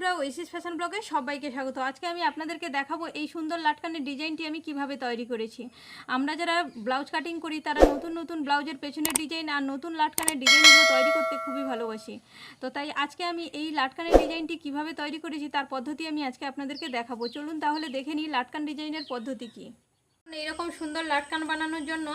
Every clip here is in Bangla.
বন্ধুরা ওয়েসিস ফ্যাশন ব্লগে সবাইকে স্বাগত। আজকে আমি আপনাদেরকে দেখাবো এই সুন্দর লাটকানের ডিজাইনটি আমি কীভাবে তৈরি করেছি। আমরা যারা ব্লাউজ কাটিং করি, তারা নতুন নতুন ব্লাউজের পেছনের ডিজাইন আর নতুন লাটকানের ডিজাইনগুলো তৈরি করতে খুবই ভালোবাসি। তো তাই আজকে আমি এই লাটকানের ডিজাইনটি কীভাবে তৈরি করেছি, তার পদ্ধতি আমি আজকে আপনাদেরকে দেখাবো। চলুন তাহলে দেখে নিই লাটকান ডিজাইনের পদ্ধতি কী। এইরকম সুন্দর লাটকান বানানোর জন্য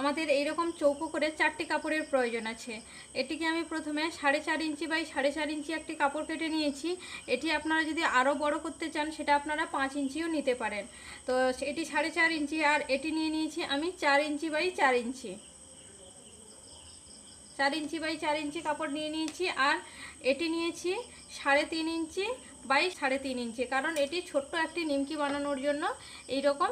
আমাদের এইরকম চৌকো করে চারটি কাপড়ের প্রয়োজন আছে। এটিকে আমি প্রথমে সাড়ে চার ইঞ্চি বাই সাড়ে চার ইঞ্চি একটি কাপড় কেটে নিয়েছি। এটি আপনারা যদি আরও বড় করতে চান, সেটা আপনারা পাঁচ ইঞ্চিও নিতে পারেন। তো এটি সাড়ে চার ইঞ্চি আর এটি নিয়ে নিয়েছি আমি চার ইঞ্চি বাই চার ইঞ্চি। চার ইঞ্চি বাই চার ইঞ্চি কাপড় নিয়ে নিয়েছি আর এটি নিয়েছি সাড়ে তিন ইঞ্চি বাই সাড়ে তিন ইঞ্চি। কারণ এটি ছোট্ট একটি নিমকি বানানোর জন্য এই রকম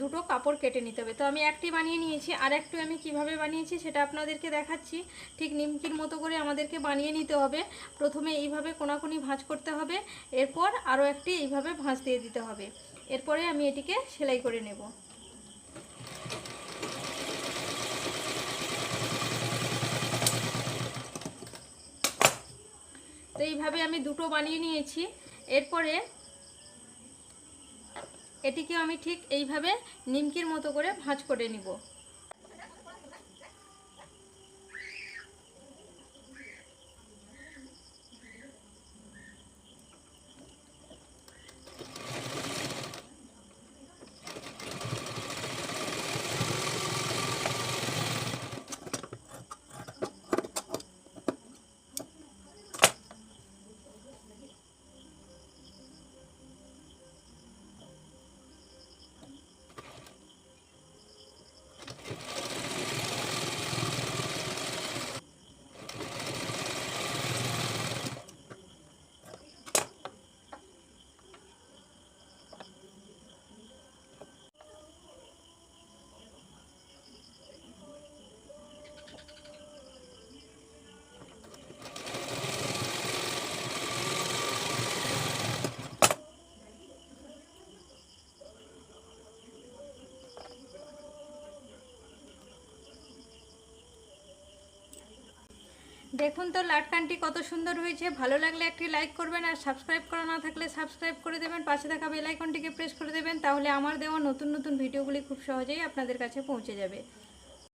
দুটো কাপড় কেটে নিতে হবে। তো আমি একটি বানিয়ে নিয়েছি, আর একটু আমি কীভাবে বানিয়েছি সেটা আপনাদেরকে দেখাচ্ছি। ঠিক নিমকির মতো করে আমাদেরকে বানিয়ে নিতে হবে। প্রথমে এইভাবে কোনাকুনি ভাঁজ করতে হবে, এরপর আরও একটি এইভাবে ভাঁজ দিয়ে দিতে হবে। এরপরে আমি এটিকে সেলাই করে নেব। তো এইভাবে আমি দুটো বানিয়ে নিয়েছি। এরপরে এটিকে আমি ঠিক এইভাবে নিমকির মতো করে ভাঁজ করে নিব। দেখুন তো লাটকানটি কত সুন্দর হয়েছে। ভালো লাগলে একটি লাইক করবেন আর সাবস্ক্রাইব করা না থাকলে সাবস্ক্রাইব করে দেবেন, পাশে থাকা বেলাইকনটিকে প্রেস করে দেবেন, তাহলে আমার দেওয়া নতুন নতুন ভিডিওগুলি খুব সহজেই আপনাদের কাছে পৌঁছে যাবে।